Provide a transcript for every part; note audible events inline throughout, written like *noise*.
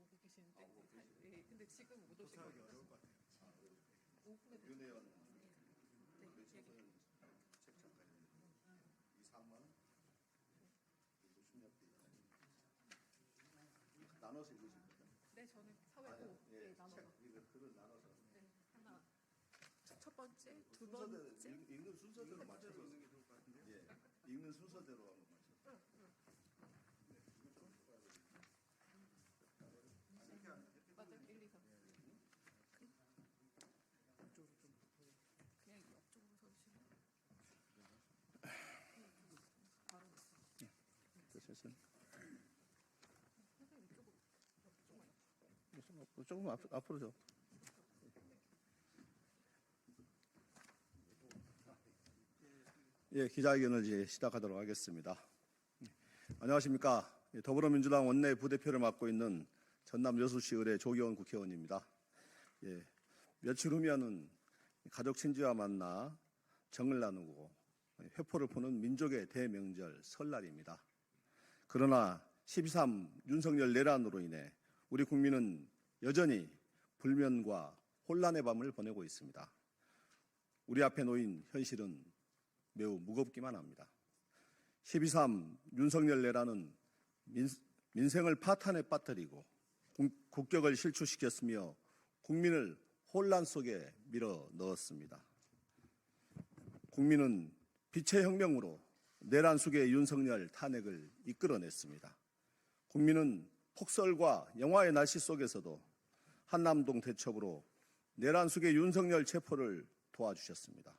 지금 오고 계시는데. 네, 근데 지금 못 오실 거예요. 어려울 것 같아요. 오픈에 윤혜연 네, 그 얘기. 청소년 책 작가님 이상만 그리고 심리학대 나눠서 읽으실 거예요. 네, 저는 사회고 네, 예, 나눠서. 책 이거 글을 나눠서 네, 하나. 첫 번째, 두 순서대로 번째. 읽- 읽는 순서대로 맞춰서 읽는 게 좋을 것 같은데요. 예, 읽는 순서대로 한번 맞춰서. 이렇게 안- 이렇게 맞아요, 1, 2, 3. 이쪽으로 좀 그냥 옆쪽으로 서주시면. 바로 됐어요. 이쪽으로 옆쪽만 조금 앞, 앞으로 좀. 예, 기자회견을 이제 시작하도록 하겠습니다. 예, 안녕하십니까. 예, 더불어민주당 원내 부대표를 맡고 있는 전남 여수시 의뢰 조기원 국회의원입니다. 예, 며칠 후면은 가족 친지와 만나 정을 나누고 회포를 푸는 민족의 대명절 설날입니다. 그러나 12.3 윤석열 내란으로 인해 우리 국민은 여전히 불면과 혼란의 밤을 보내고 있습니다. 우리 앞에 놓인 현실은 매우 무겁기만 합니다. 12.3 윤석열 내란은 민, 민생을 파탄에 빠뜨리고 국- 국격을 실추시켰으며 국민을 혼란 속에 밀어 넣었습니다. 국민은 빛의 혁명으로 내란 속의 윤석열 탄핵을 이끌어냈습니다. 국민은 폭설과 영화의 날씨 속에서도 한남동 대첩으로 내란 속의 윤석열 체포를 도와주셨습니다.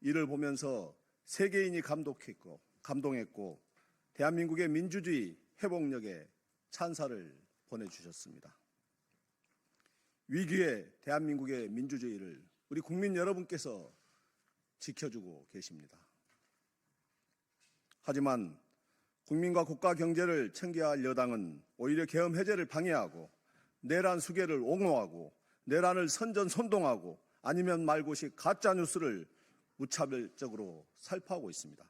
이를 보면서 세계인이 감독했고 감동했고 대한민국의 민주주의 회복력에 찬사를 보내주셨습니다. 위기의 대한민국의 민주주의를 우리 국민 여러분께서 지켜주고 계십니다. 하지만 국민과 국가 경제를 챙겨야 할 여당은 오히려 계엄 해제를 방해하고 내란 수계를 옹호하고 내란을 선전 선동하고 아니면 말고식 가짜 뉴스를 무차별적으로 살포하고 있습니다.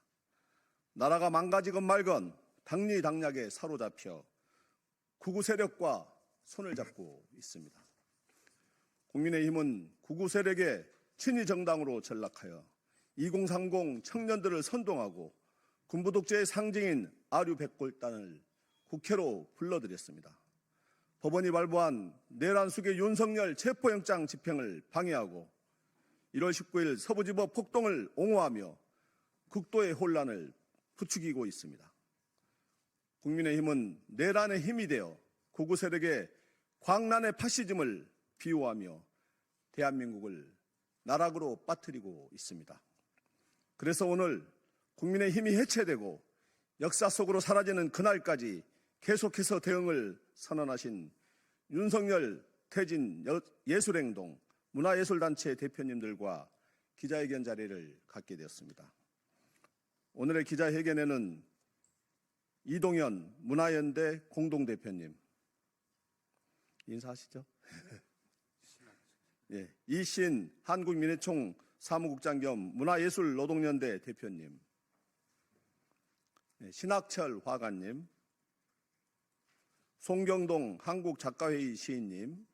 나라가 망가지건 말건 당리당략에 사로잡혀 구구 세력과 손을 잡고 있습니다. 국민의힘은 구구 세력의 친위 정당으로 전락하여 2030 청년들을 선동하고 군부 독재의 상징인 아류 백골단을 국회로 불러들였습니다. 법원이 발부한 내란 수계 윤석열 체포영장 집행을 방해하고 1월 19일 서부지법 폭동을 옹호하며 극도의 혼란을 부추기고 있습니다. 국민의힘은 내란의 힘이 되어 구구 세력의 광란의 파시즘을 비호하며 대한민국을 나락으로 빠뜨리고 있습니다. 그래서 오늘 국민의 힘이 해체되고 역사 속으로 사라지는 그날까지 계속해서 대응을 선언하신 윤석열 태진 예술행동 문화예술단체 대표님들과 기자회견 자리를 갖게 되었습니다. 오늘의 기자회견에는 이동현 문화연대 공동대표님 인사하시죠. *laughs* 예, 이신 한국민해총 사무국장 겸 문화예술노동연대 대표님, 예, 신학철 화가님, 송경동 한국작가회의 시인님,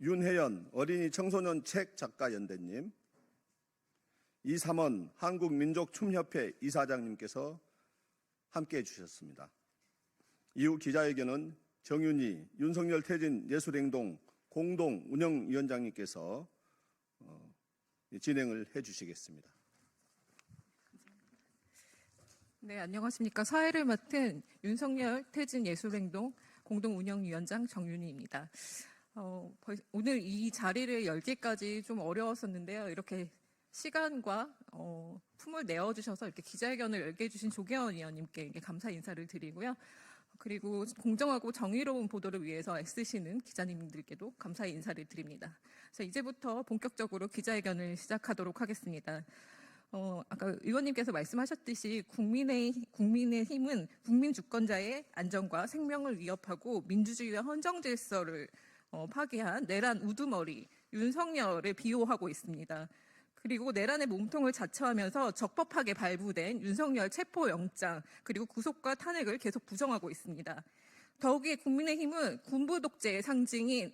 윤혜연 어린이 청소년 책 작가 연대님, 이삼원 한국민족춤협회 이사장님께서 함께 해주셨습니다. 이후 기자회견은 정윤희 윤석열 퇴진 예술행동 공동 운영위원장님께서 어, 진행을 해주시겠습니다. 네, 안녕하십니까. 사회를 맡은 윤석열 태진 예술행동 공동운영위원장 정윤희입니다. 어, 벌- 오늘 이 자리를 열기까지 좀 어려웠었는데요. 이렇게 시간과 어, 품을 내어주셔서 이렇게 기자회견을 열게 해주신 조계원 의원님께 감사 인사를 드리고요. 그리고 공정하고 정의로운 보도를 위해서 애쓰시는 기자님들께도 감사 인사를 드립니다. 이제부터 본격적으로 기자회견을 시작하도록 하겠습니다. 어, 아까 의원님께서 말씀하셨듯이 국민의, 국민의 힘은 국민 주권자의 안전과 생명을 위협하고 민주주의와 헌정 질서를 어, 파괴한 내란 우두머리 윤석열을 비호하고 있습니다. 그리고 내란의 몸통을 자처하면서 적법하게 발부된 윤석열 체포영장 그리고 구속과 탄핵을 계속 부정하고 있습니다. 더욱이 국민의힘은 군부 독재의 상징인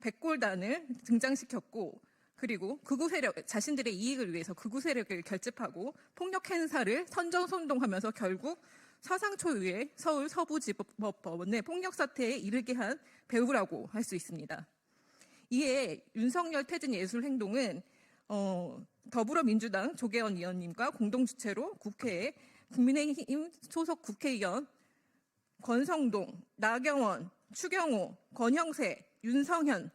백골단을 등장시켰고 그리고 극우 세력 자신들의 이익을 위해서 극우 세력을 결집하고 폭력 행사를 선전선동하면서 결국 사상 초유의 서울 서부지법법원의 폭력 사태에 이르게 한 배후라고 할 수 있습니다. 이에 윤석열 퇴진 예술 행동은 어, 더불어민주당 조계원 의원님과 공동 주최로 국회에 국민의힘 소속 국회의원 권성동, 나경원, 추경호, 권형세, 윤성현,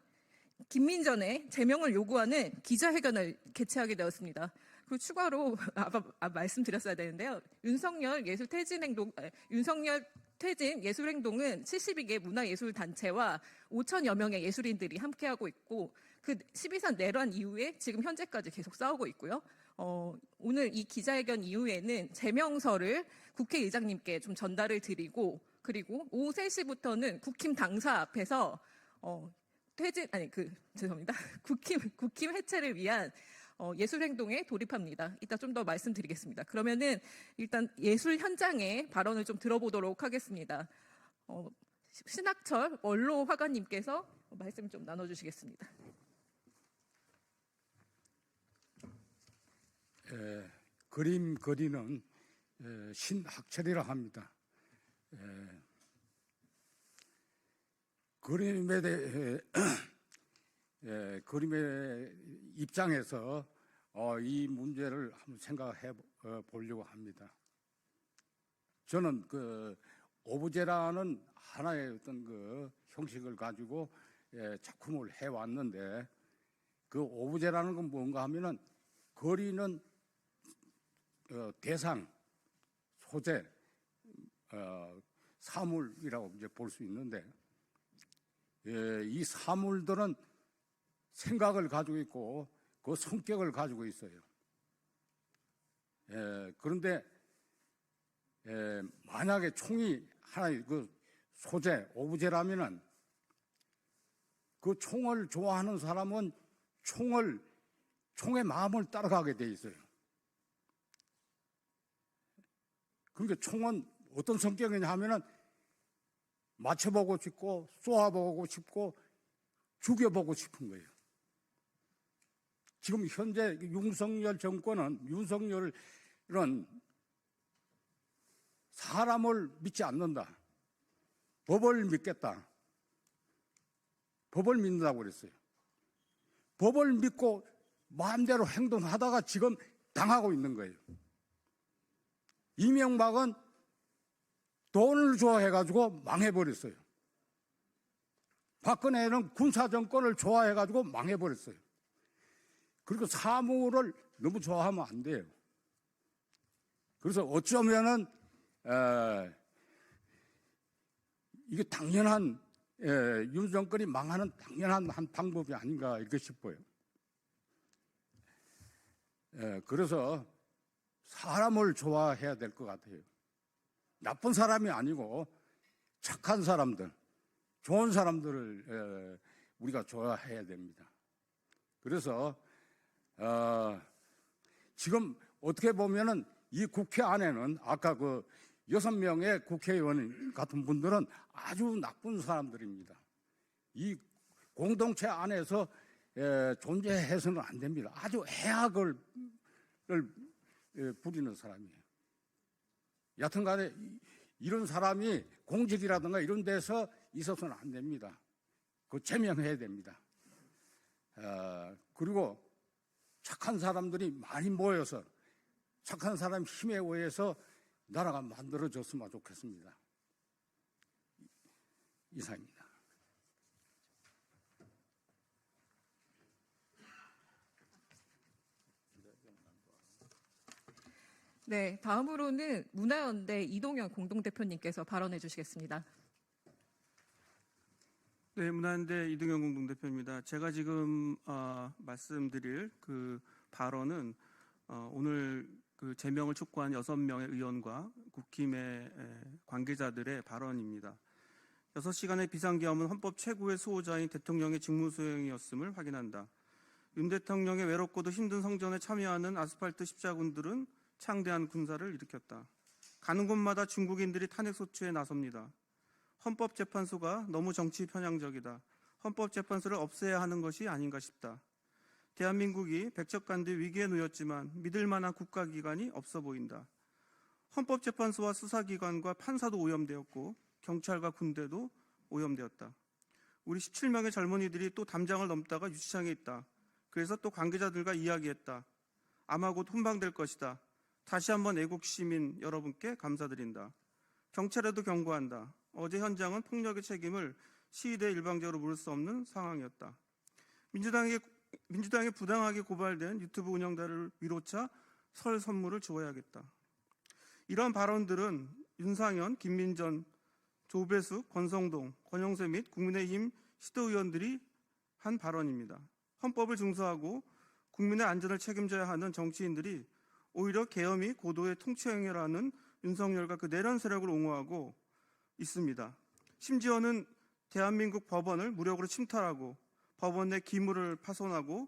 김민전의 제명을 요구하는 기자회견을 개최하게 되었습니다. 그리고 추가로 *laughs* 아까 아, 말씀드렸어야 되는데요. 윤석열 예술 퇴진 행동, 아, 윤석열 퇴진 예술 행동은 72개 문화예술 단체와 5천여 명의 예술인들이 함께하고 있고 그 12선 내란 이후에 지금 현재까지 계속 싸우고 있고요. 어, 오늘 이 기자회견 이후에는 제명서를 국회의장님께 좀 전달을 드리고 그리고 오후 3시부터는 국힘 당사 앞에서 어, 퇴진 아니 그 죄송합니다. *laughs* 국힘 국힘 해체를 위한 어, 예술 행동에 돌입합니다. 이따 좀 더 말씀드리겠습니다. 그러면은 일단 예술 현장의 발언을 좀 들어보도록 하겠습니다. 어, 신학철 원로 화가님께서 말씀 좀 나눠주시겠습니다. 에, 그림 그리는 에, 신학철이라 합니다. 에, 그림에 대해 에, *clears throat* 그림의 입장에서 어, 이 문제를 한번 생각해 어, 보려고 합니다. 저는 그 오브제라는 하나의 어떤 그 형식을 가지고 예, 작품을 해 왔는데 그 오브제라는 건 뭔가 하면은 거리는 어, 대상, 소재, 어, 사물이라고 이제 볼 수 있는데 예, 이 사물들은 생각을 가지고 있고 그 성격을 가지고 있어요. 예, 그런데 예, 만약에 총이 하나의 그 소재, 오브제라면은 그 총을 좋아하는 사람은 총을 총의 마음을 따라가게 돼 있어요. 그러니까 총은 어떤 성격이냐 하면은 맞춰보고 싶고 쏘아보고 싶고 죽여보고 싶은 거예요. 지금 현재 윤석열 정권은 윤석열은 사람을 믿지 않는다. 법을 믿겠다. 법을 믿는다고 그랬어요. 법을 믿고 마음대로 행동하다가 지금 당하고 있는 거예요. 이명박은 돈을 좋아해가지고 망해버렸어요. 박근혜는 군사정권을 좋아해가지고 망해버렸어요. 그리고 사무를 너무 좋아하면 안 돼요. 그래서 어쩌면은, 에, 이게 당연한, 에, 윤 정권이 망하는 당연한 한 방법이 아닌가 이렇게 싶어요. 에, 그래서 사람을 좋아해야 될 것 같아요. 나쁜 사람이 아니고 착한 사람들, 좋은 사람들을 에, 우리가 좋아해야 됩니다. 그래서 어, 지금 어떻게 보면은 이 국회 안에는 아까 그 여섯 명의 국회의원 같은 분들은 아주 나쁜 사람들입니다. 이 공동체 안에서 에, 존재해서는 안 됩니다. 아주 해악을 에, 부리는 사람이에요. 여튼 간에 이- 이런 사람이 공직이라든가 이런 데서 있어서는 안 됩니다. 그 제명해야 됩니다. 어, 그리고 착한 사람들이 많이 모여서 착한 사람 힘에 의해서 나라가 만들어졌으면 좋겠습니다. 이상입니다. 네, 다음으로는 문화연대 이동현 공동대표님께서 발언해 주시겠습니다. 네, 문화연대 이등현 공동대표입니다. 제가 지금 어, 말씀드릴 그 발언은 어, 오늘 그 제명을 촉구한 여섯 명의 의원과 국힘의 에, 관계자들의 발언입니다. 여섯 시간의 비상계엄은 헌법 최고의 수호자인 대통령의 직무 수행이었음을 확인한다. 윤 대통령의 외롭고도 힘든 성전에 참여하는 아스팔트 십자군들은 창대한 군사를 일으켰다. 가는 곳마다 중국인들이 탄핵 소추에 나섭니다. 헌법재판소가 너무 정치 편향적이다. 헌법재판소를 없애야 하는 것이 아닌가 싶다. 대한민국이 백척간대 위기에 놓였지만 믿을 만한 국가기관이 없어 보인다. 헌법재판소와 수사기관과 판사도 오염되었고 경찰과 군대도 오염되었다. 우리 17명의 젊은이들이 또 담장을 넘다가 유치장에 있다. 그래서 또 관계자들과 이야기했다. 아마 곧 훈방될 것이다. 다시 한번 애국 시민 여러분께 감사드린다. 경찰에도 경고한다. 어제 현장은 폭력의 책임을 시위대에 일방적으로 물을 수 없는 상황이었다. 민주당에게 민주당에 부당하게 고발된 유튜브 운영자를 위로차 설 선물을 주어야겠다. 이러한 발언들은 윤상현, 김민전, 조배수, 권성동, 권영세 및 국민의힘 시도의원들이 한 발언입니다. 헌법을 중수하고 국민의 안전을 책임져야 하는 정치인들이 오히려 계엄이 고도의 통치 행위라는 윤석열과 그 내란 세력을 옹호하고 있습니다. 심지어는 대한민국 법원을 무력으로 침탈하고 법원 내 기물을 파손하고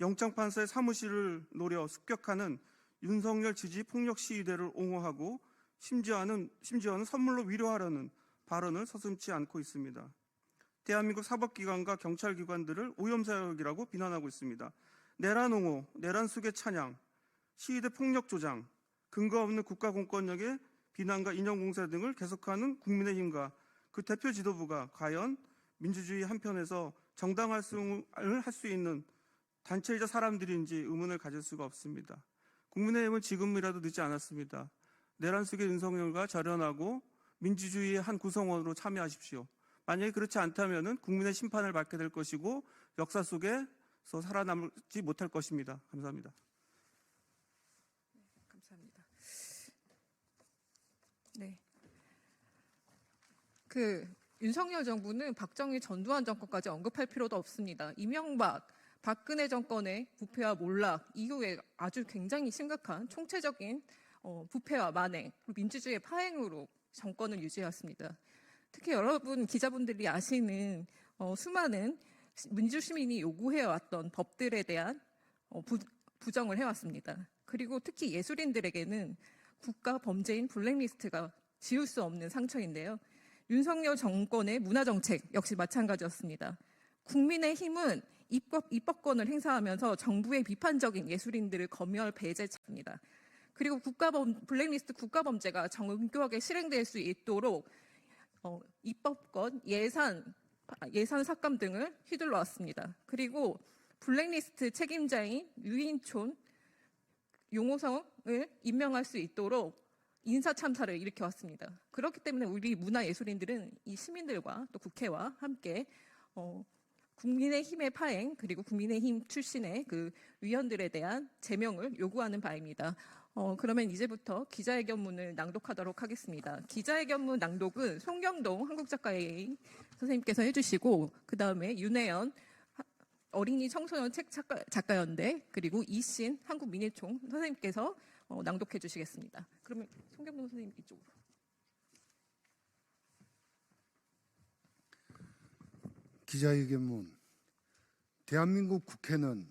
영장판사의 사무실을 노려 습격하는 윤석열 지지 폭력 시위대를 옹호하고 심지어는, 심지어는 선물로 위로하려는 발언을 서슴지 않고 있습니다. 대한민국 사법기관과 경찰기관들을 오염사역이라고 비난하고 있습니다. 내란 옹호, 내란 수계 찬양, 시위대 폭력 조장, 근거 없는 국가 공권력의 비난과 인형 공세 등을 계속하는 국민의힘과 그 대표 지도부가 과연 민주주의 한편에서 정당할 수 있는 단체이자 사람들인지 의문을 가질 수가 없습니다. 국민의힘은 지금이라도 늦지 않았습니다. 내란 속의 윤석열과 절연하고 민주주의의 한 구성원으로 참여하십시오. 만약에 그렇지 않다면 국민의 심판을 받게 될 것이고 역사 속에서 살아남지 못할 것입니다. 감사합니다. 네. 그 윤석열 정부는 박정희 전두환 정권까지 언급할 필요도 없습니다. 이명박, 박근혜 정권의 부패와 몰락 이후에 아주 굉장히 심각한 총체적인 어, 부패와 만행, 그리고 민주주의의 파행으로 정권을 유지했습니다. 특히 여러분 기자분들이 아시는 어, 수많은 민주 시민이 요구해왔던 법들에 대한 어, 부, 부정을 해왔습니다. 그리고 특히 예술인들에게는 국가 범죄인 블랙리스트가 지울 수 없는 상처인데요. 윤석열 정권의 문화 정책 역시 마찬가지였습니다. 국민의 힘은 입법, 입법권을 행사하면서 정부의 비판적인 예술인들을 검열 배제합니다. 그리고 국가범, 블랙리스트 국가범죄가 정교하게 실행될 수 있도록 어, 입법권, 예산, 예산 삭감 등을 휘둘러 왔습니다. 그리고 블랙리스트 책임자인 유인촌 용호성 을 임명할 수 있도록 인사 참사를 일으켜 왔습니다. 그렇기 때문에 우리 문화예술인들은 이 시민들과 또 국회와 함께 어, 국민의힘의 파행 그리고 국민의힘 출신의 그 위원들에 대한 제명을 요구하는 바입니다. 어, 그러면 이제부터 기자회견문을 낭독하도록 하겠습니다. 기자회견문 낭독은 송경동 한국작가회의 선생님께서 해주시고 그 다음에 윤혜연 하- 어린이 청소년 책 작가, 작가연대 그리고 이신 한국민예총 선생님께서 어, 낭독해 주시겠습니다. 그러면 송경동 선생님 이쪽으로. 기자회견문 대한민국 국회는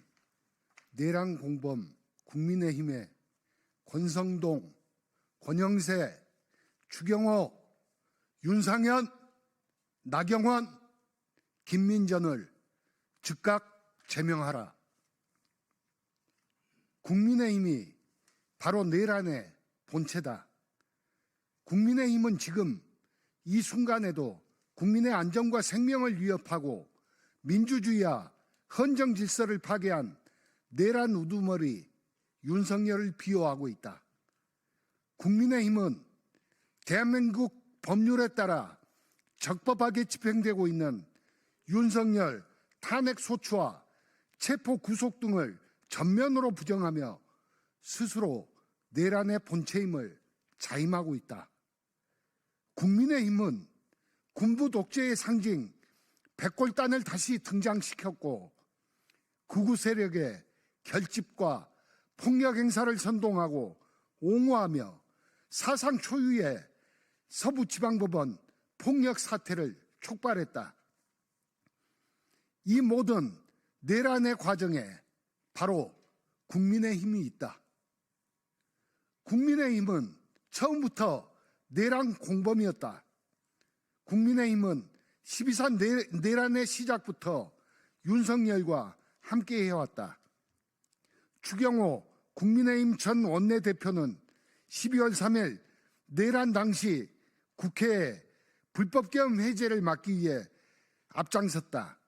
내란 공범 국민의힘의 권성동, 권영세, 추경호, 윤상현, 나경원, 김민전을 즉각 제명하라. 국민의힘이 바로 내란의 본체다. 국민의힘은 지금 이 순간에도 국민의 안전과 생명을 위협하고 민주주의와 헌정 질서를 파괴한 내란 우두머리 윤석열을 비호하고 있다. 국민의힘은 대한민국 법률에 따라 적법하게 집행되고 있는 윤석열 탄핵 소추와 체포 구속 등을 전면으로 부정하며 스스로 내란의 본체임을 자임하고 있다. 국민의힘은 군부 독재의 상징 백골단을 다시 등장시켰고 극우 세력의 결집과 폭력 행사를 선동하고 옹호하며 사상 초유의 서부지방법원 폭력 사태를 촉발했다. 이 모든 내란의 과정에 바로 국민의 힘이 있다. 국민의 힘은 처음부터 내란 공범이었다. 국민의 힘은 12사 내- 내란의 시작부터 윤석열과 함께 해왔다. 추경호 국민의힘 전 원내대표는 12월 3일 내란 당시 국회에 불법계엄 해제를 막기 위해 앞장섰다.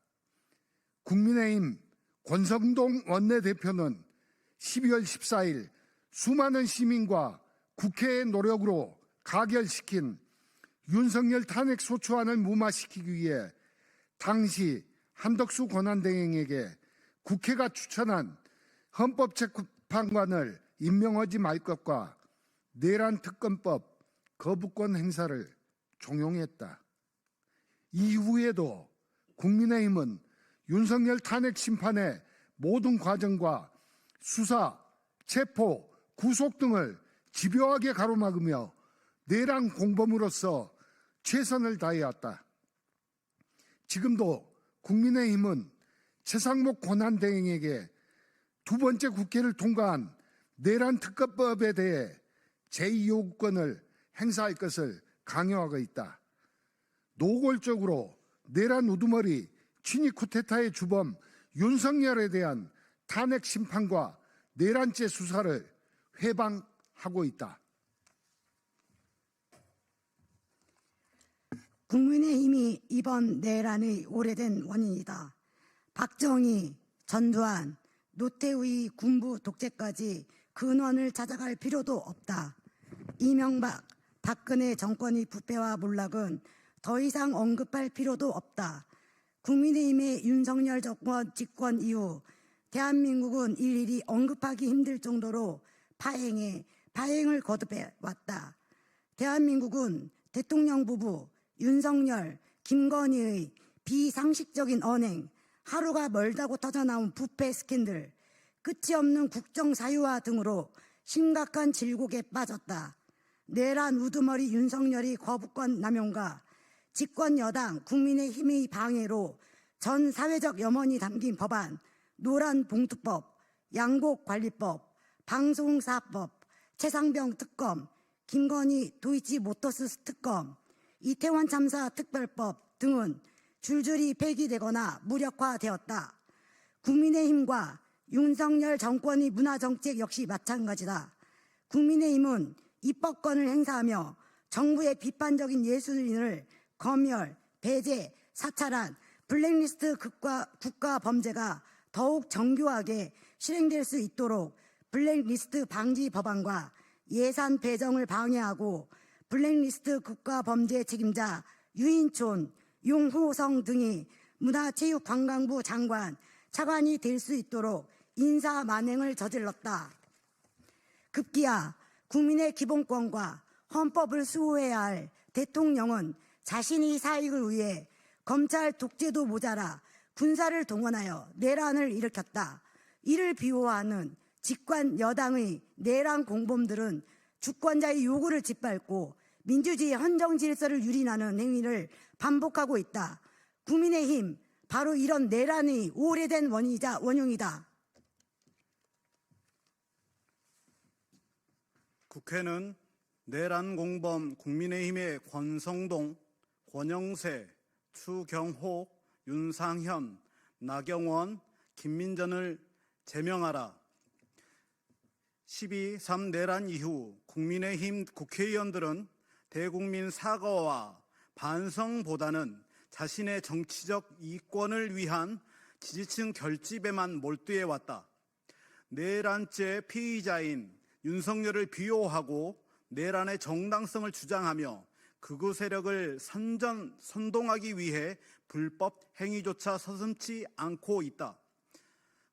국민의힘 권성동 원내대표는 12월 14일 수많은 시민과 국회의 노력으로 가결시킨 윤석열 탄핵 소추안을 무마시키기 위해 당시 한덕수 권한대행에게 국회가 추천한 헌법재판관을 임명하지 말 것과 내란 특검법 거부권 행사를 종용했다. 이후에도 국민의힘은 윤석열 탄핵 심판의 모든 과정과 수사, 체포, 구속 등을 집요하게 가로막으며 내란 공범으로서 최선을 다해왔다. 지금도 국민의힘은 최상목 권한대행에게 두 번째 국회를 통과한 내란 특검법에 대해 제2요구권을 행사할 것을 강요하고 있다. 노골적으로 내란 우두머리 친위 쿠데타의 주범 윤석열에 대한 탄핵 심판과 내란죄 수사를 회방하고 있다. 국민의힘이 이번 내란의 오래된 원인이다. 박정희, 전두환, 노태우의 군부 독재까지 근원을 찾아갈 필요도 없다. 이명박, 박근혜 정권의 부패와 몰락은 더 이상 언급할 필요도 없다. 국민의힘의 윤석열 정권 집권 이후 대한민국은 일일이 언급하기 힘들 정도로 파행에 파행을 거듭해 왔다. 대한민국은 대통령 부부 윤석열, 김건희의 비상식적인 언행, 하루가 멀다고 터져나온 부패 스캔들, 끝이 없는 국정 사유화 등으로 심각한 질곡에 빠졌다. 내란 우두머리 윤석열이 거부권 남용과 집권 여당 국민의힘의 방해로 전 사회적 염원이 담긴 법안, 노란 봉투법, 양곡관리법, 방송사법, 최상병 특검, 김건희 도이치 모터스 특검, 이태원 참사 특별법 등은 줄줄이 폐기되거나 무력화되었다. 국민의힘과 윤석열 정권의 문화정책 역시 마찬가지다. 국민의힘은 입법권을 행사하며 정부의 비판적인 예술인을 검열, 배제, 사찰한 블랙리스트 국가, 국가 범죄가 더욱 정교하게 실행될 수 있도록 블랙리스트 방지 법안과 예산 배정을 방해하고 블랙리스트 국가 범죄 책임자 유인촌, 용호성 등이 문화체육관광부 장관, 차관이 될 수 있도록 인사 만행을 저질렀다. 급기야 국민의 기본권과 헌법을 수호해야 할 대통령은 자신의 사익을 위해 검찰 독재도 모자라 군사를 동원하여 내란을 일으켰다. 이를 비호하는 집권 여당의 내란 공범들은 주권자의 요구를 짓밟고 민주주의 헌정 질서를 유린하는 행위를 반복하고 있다. 국민의힘 바로 이런 내란의 오래된 원인이자 원흉이다. 국회는 내란 공범 국민의힘의 권성동, 권영세, 추경호, 윤상현, 나경원, 김민전을 제명하라. 12.3 내란 이후 국민의힘 국회의원들은 대국민 사과와 반성보다는 자신의 정치적 이권을 위한 지지층 결집에만 몰두해 왔다. 내란죄 피의자인 윤석열을 비호하고 내란의 정당성을 주장하며 극우 세력을 선전 선동하기 위해 불법 행위조차 서슴지 않고 있다.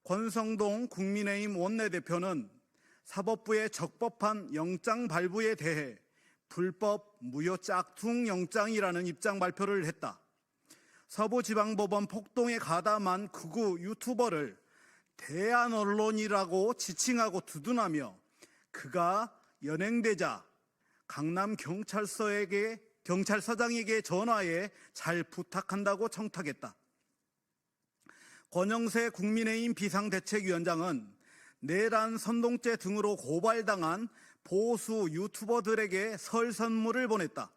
권성동 국민의힘 원내대표는 사법부의 적법한 영장 발부에 대해 불법 무효 짝퉁 영장이라는 입장 발표를 했다. 서부지방법원 폭동에 가담한 극우 유튜버를 대한 언론이라고 지칭하고 두둔하며 그가 연행되자 강남 경찰서에게 경찰서장에게 전화해 잘 부탁한다고 청탁했다. 권영세 국민의힘 비상대책위원장은 내란 선동죄 등으로 고발당한 보수 유튜버들에게 설 선물을 보냈다.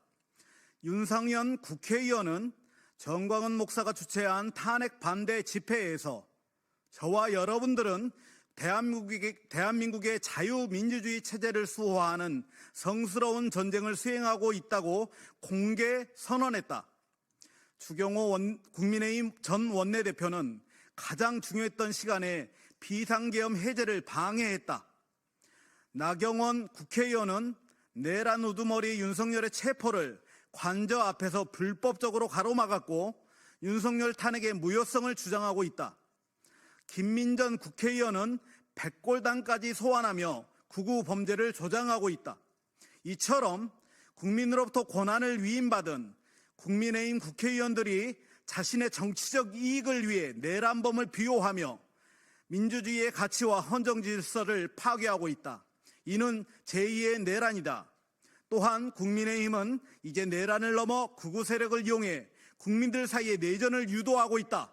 윤상현 국회의원은 정광훈 목사가 주최한 탄핵 반대 집회에서 저와 여러분들은 대한민국의, 대한민국의 자유민주주의 체제를 수호하는 성스러운 전쟁을 수행하고 있다고 공개 선언했다. 주경호 원- 국민의힘 전 원내대표는 가장 중요했던 시간에 비상계엄 해제를 방해했다. 나경원 국회의원은 내란 우두머리 윤석열의 체포를 관저 앞에서 불법적으로 가로막았고 윤석열 탄핵의 무효성을 주장하고 있다. 김민전 국회의원은 백골당까지 소환하며 구구 범죄를 조장하고 있다. 이처럼 국민으로부터 권한을 위임받은 국민의힘 국회의원들이 자신의 정치적 이익을 위해 내란범을 비호하며 민주주의의 가치와 헌정 질서를 파괴하고 있다. 이는 제2의 내란이다. 또한 국민의힘은 이제 내란을 넘어 극우 세력을 이용해 국민들 사이에 내전을 유도하고 있다.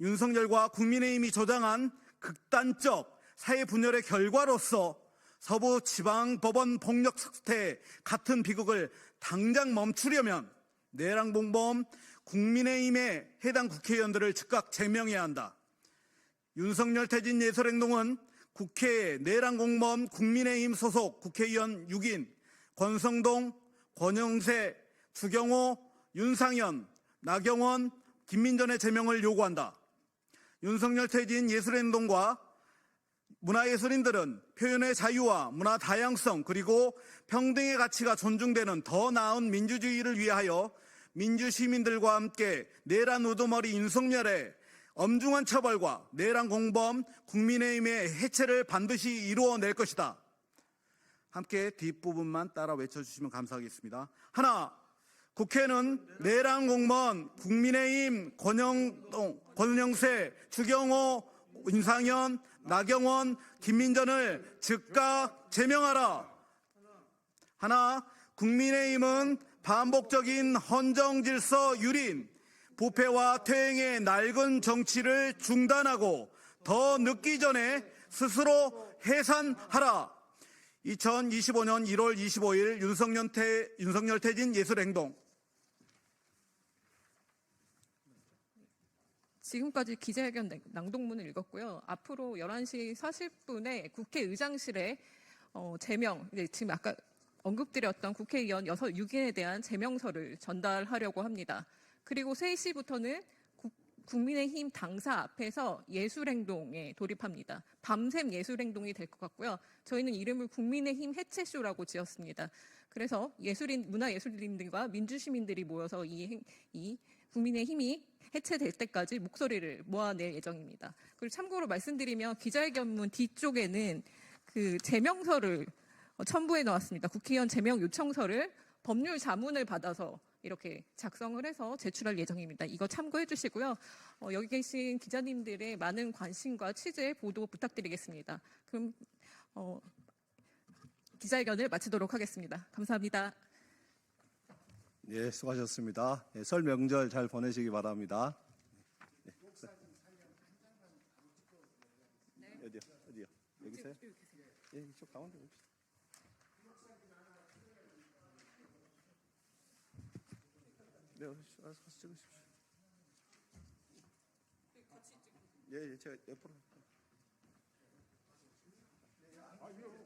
윤석열과 국민의힘이 조장한 극단적 사회 분열의 결과로서 서부 지방 법원 폭력 사태 같은 비극을 당장 멈추려면 내란 공범 국민의힘의 해당 국회의원들을 즉각 제명해야 한다. 윤석열 퇴진 예설행동은 국회에 내란 공범 국민의힘 소속 국회의원 6인 권성동, 권영세, 주경호, 윤상현, 나경원, 김민전의 제명을 요구한다. 윤석열 퇴진 예술행동과 문화예술인들은 표현의 자유와 문화 다양성 그리고 평등의 가치가 존중되는 더 나은 민주주의를 위하여 민주 시민들과 함께 내란 우두머리 윤석열의 엄중한 처벌과 내란 공범 국민의힘의 해체를 반드시 이루어낼 것이다. 함께 뒷부분만 따라 외쳐주시면 감사하겠습니다. 하나, 국회는 내란 공무원 국민의힘 권영동, 권영세, 주경호, 윤상현, 나경원, 김민전을 즉각 제명하라. 하나, 국민의힘은 반복적인 헌정 질서 유린, 부패와 퇴행의 낡은 정치를 중단하고 더 늦기 전에 스스로 해산하라. 2025년 1월 25일 윤석열, 태, 윤석열 퇴진 예술행동 지금까지 기자회견 낭- 낭독문을 읽었고요. 앞으로 11시 40분에 국회의장실에 어, 제명, 네, 지금 아까 언급드렸던 국회의원 6, 6인에 대한 제명서를 전달하려고 합니다. 그리고 3시부터는 국민의힘 당사 앞에서 예술행동에 돌입합니다. 밤샘 예술행동이 될 것 같고요. 저희는 이름을 국민의힘 해체쇼라고 지었습니다. 그래서 예술인, 문화예술인들과 민주시민들이 모여서 이, 행- 이 국민의힘이 해체될 때까지 목소리를 모아낼 예정입니다. 그리고 참고로 말씀드리면 기자회견문 뒤쪽에는 그 제명서를 어, 첨부해 놓았습니다. 국회의원 제명 요청서를 법률 자문을 받아서 이렇게 작성을 해서 제출할 예정입니다. 이거 참고해 주시고요. 어, 여기 계신 기자님들의 많은 관심과 취재 보도 부탁드리겠습니다. 그럼 어, 기자회견을 마치도록 하겠습니다. 감사합니다. 예, 수고하셨습니다. 예, 설 명절 잘 보내시기 바랍니다. 예. 어디요? 어디요? 여기세요? 예, 이쪽 가운데 봅시다. 네, 어서 찍으십시오. 예, 예, 제가 옆으로. 할게요.